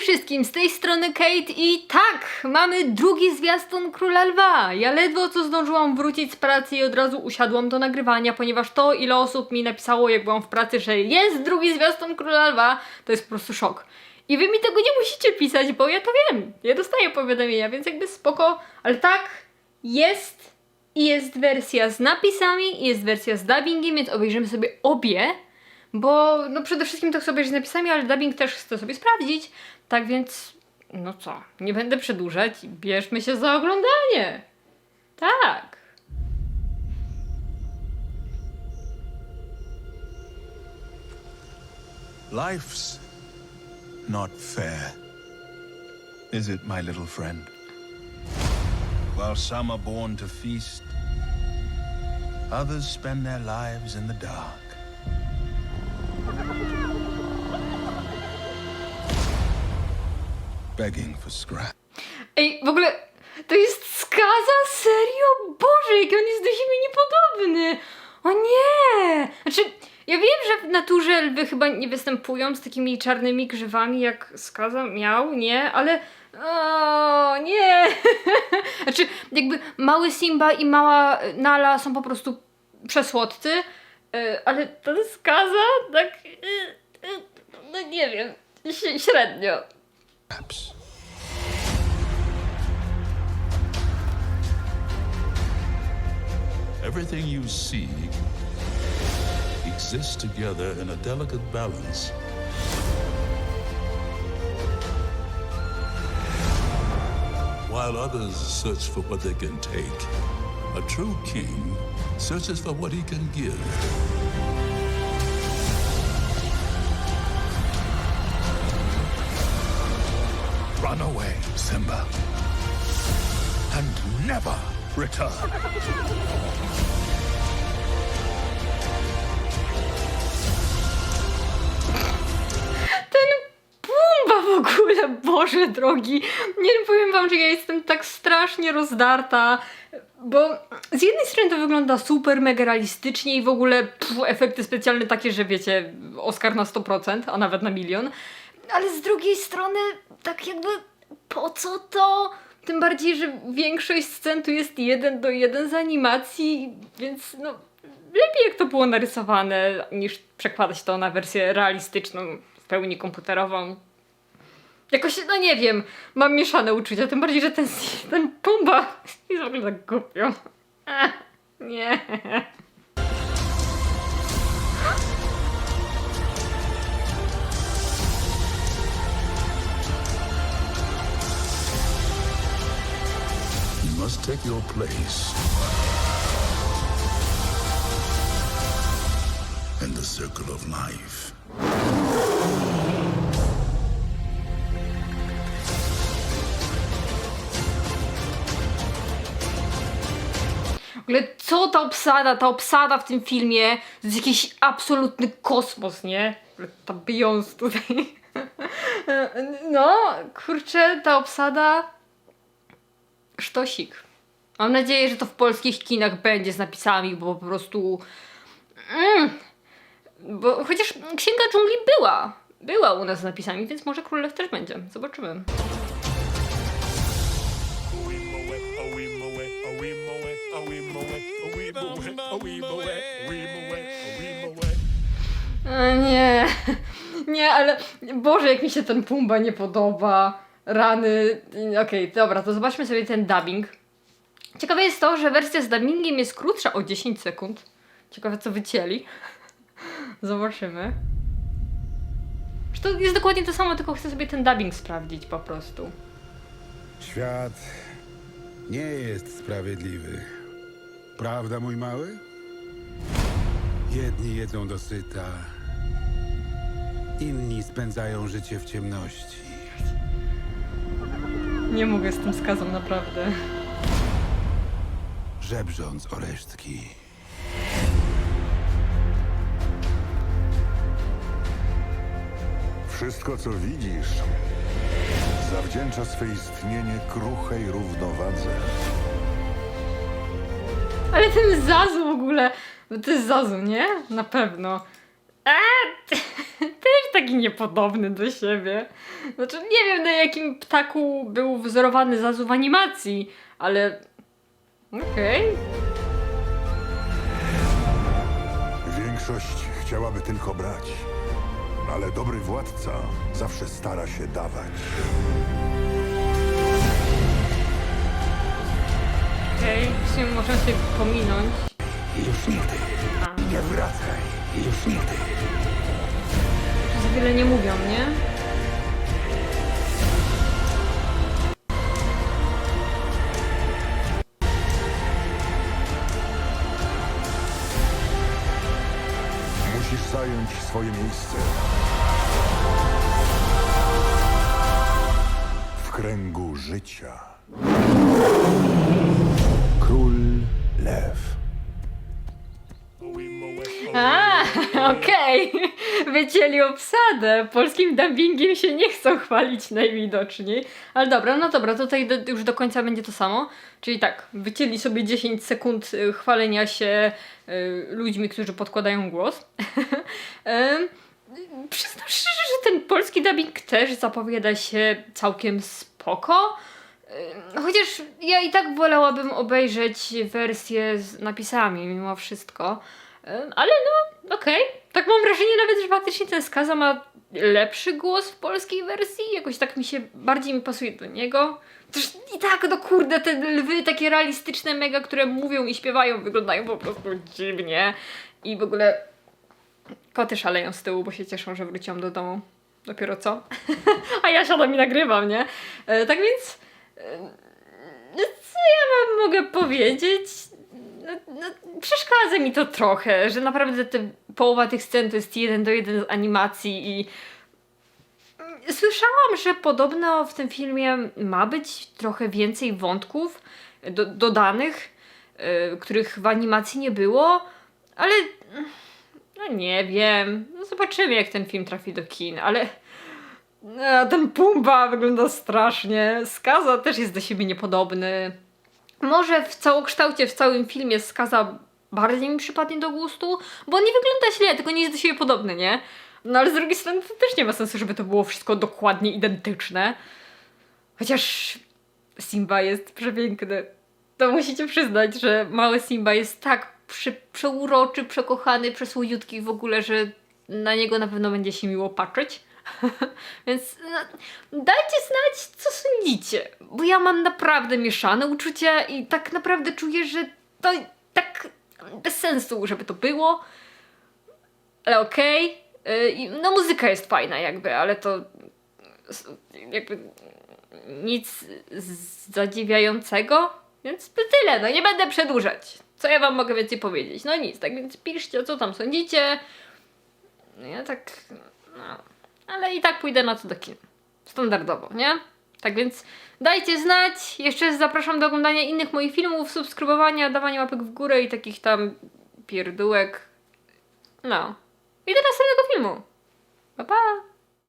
Wszystkim, z tej strony Kate i tak, mamy drugi zwiastun Króla Lwa. Ja ledwo co zdążyłam wrócić z pracy i od razu usiadłam do nagrywania, ponieważ to ile osób mi napisało jak byłam w pracy, że jest drugi zwiastun Króla Lwa, to jest po prostu szok. I wy mi tego nie musicie pisać, bo ja to wiem. Ja dostaję powiadomienia, więc jakby spoko, ale tak, jest i jest wersja z napisami i jest wersja z dubbingiem, więc obejrzymy sobie obie. Bo no przede wszystkim to chcę obejrzeć z napisami, ale dubbing też chcę sobie sprawdzić. Tak więc, no co, nie będę przedłużać. Bierzmy się za oglądanie. Tak. Life's not fair. Is it, my little friend? While some are born to feast, others spend their lives in the dark. Begging for scrap. Ej, w ogóle to jest skaza? Serio? Boże, jaki on jest do siebie niepodobny. O nie! Znaczy, ja wiem, że w naturze lwy chyba nie występują z takimi czarnymi grzywami, jak skaza miał, nie? Ale... O, nie! znaczy, jakby mały Simba i mała Nala są po prostu przesłodcy, y, ale ta skaza tak... y, y, No nie wiem, średnio. Scraps. Everything you see exists together in a delicate balance. While others search for what they can take, a true king searches for what he can give. Run away, Simba. And never return. Ten Pumba w ogóle, Boże drogi. Nie wiem, powiem wam, że ja jestem tak strasznie rozdarta, bo z jednej strony to wygląda super, mega realistycznie i w ogóle pff, efekty specjalne takie, że wiecie, Oscar na 100%, a nawet na milion, ale z drugiej strony tak jakby po co to? Tym bardziej, że większość scen tu jest jeden do jeden z animacji, więc no lepiej jak to było narysowane, niż przekładać to na wersję realistyczną, w pełni komputerową. Jakoś, no nie wiem, mam mieszane uczucia, tym bardziej, że ten, ten Pumba jest w ogóle tak głupio. Ech, nie. Take your place in the circle of life. Co ta obsada, ta obsada w tym filmie, to jest jakiś absolutny kosmos, nie? Ta Beyoncé tutaj. No, kurczę, ta obsada... Sztosik. Mam nadzieję, że to w polskich kinach będzie z napisami, bo po prostu... Mm. Bo chociaż Księga Dżungli była. Była u nas z napisami, więc może Królew też będzie. Zobaczymy. Nie, nie, ale Boże, jak mi się ten Pumba nie podoba. Rany. Okej, dobra, to zobaczmy sobie ten dubbing. Ciekawe jest to, że wersja z dubbingiem jest krótsza o 10 sekund. Ciekawe, co wycięli. Zobaczymy. Czy to jest dokładnie to samo, tylko chcę sobie ten dubbing sprawdzić po prostu. Świat nie jest sprawiedliwy. Prawda, mój mały? Jedni jedzą dosyta, inni spędzają życie w ciemności. Nie mogę z tym skazą, naprawdę. Żebrząc o resztki. Wszystko, co widzisz, zawdzięcza swe istnienie kruchej równowadze. Ale ten Zazu w ogóle, to jest Zazu, nie? Na pewno. A, też taki niepodobny do siebie. Znaczy, nie wiem na jakim ptaku był wzorowany Zazu w animacji, ale... Okej. Większość chciałaby tylko brać, ale dobry władca zawsze stara się dawać. Okej, sumie można się pominąć. Już nigdy. Nie wracaj. Już nigdy. Za wiele nie mówią, nie? Zająć swoje miejsce. W kręgu życia. Król Lew. A, okej. Wycięli obsadę. Polskim dubbingiem się nie chcą chwalić najwidoczniej. Ale dobra, no dobra, tutaj do, już do końca będzie to samo. Czyli tak, wycięli sobie 10 sekund y, chwalenia się y, ludźmi, którzy podkładają głos. Em, Przyznam szczerze, że ten polski dubbing też zapowiada się całkiem spoko. Chociaż ja i tak wolałabym obejrzeć wersję z napisami mimo wszystko. Ale no, okej. Tak mam wrażenie nawet, że faktycznie ten Skaza ma lepszy głos w polskiej wersji. Jakoś tak mi się, bardziej mi pasuje do niego. Też i tak, no kurde, te lwy takie realistyczne mega, które mówią i śpiewają, wyglądają po prostu dziwnie. I w ogóle koty szaleją z tyłu, bo się cieszą, że wróciłam do domu. Dopiero co? A ja siadam i nagrywam, nie? E, tak więc... e, Co ja wam mogę powiedzieć? No, no, przeszkadza mi to trochę, że naprawdę te, połowa tych scen to jest jeden do jeden z animacji i słyszałam, że podobno w tym filmie ma być trochę więcej wątków do, dodanych, y, których w animacji nie było, ale no nie wiem. No zobaczymy jak ten film trafi do kin, ale ten Pumba wygląda strasznie. Skaza też jest do siebie niepodobny. Może w całokształcie, w całym filmie Skaza bardziej mi przypadnie do gustu, bo nie wygląda źle, tylko nie jest do siebie podobny, nie? No ale z drugiej strony to też nie ma sensu, żeby to było wszystko dokładnie identyczne. Chociaż Simba jest przepiękny. To musicie przyznać, że mały Simba jest tak prze, przeuroczy, przekochany, przesłodziutki w ogóle, że na niego na pewno będzie się miło patrzeć. Więc no, dajcie znać, co sądzicie, bo ja mam naprawdę mieszane uczucia i tak naprawdę czuję, że to tak bez sensu, żeby to było. Ale okej. Y, i No muzyka jest fajna jakby, ale to jakby nic zadziwiającego. Więc to tyle, no nie będę przedłużać. Co ja wam mogę więcej powiedzieć? No nic, tak więc piszcie, co tam sądzicie. No Ja tak, no, ale i tak pójdę na to do kin. Standardowo, nie? Tak więc dajcie znać. Jeszcze zapraszam do oglądania innych moich filmów, subskrybowania, dawania łapek w górę i takich tam pierdółek. No. I do następnego filmu. Pa pa!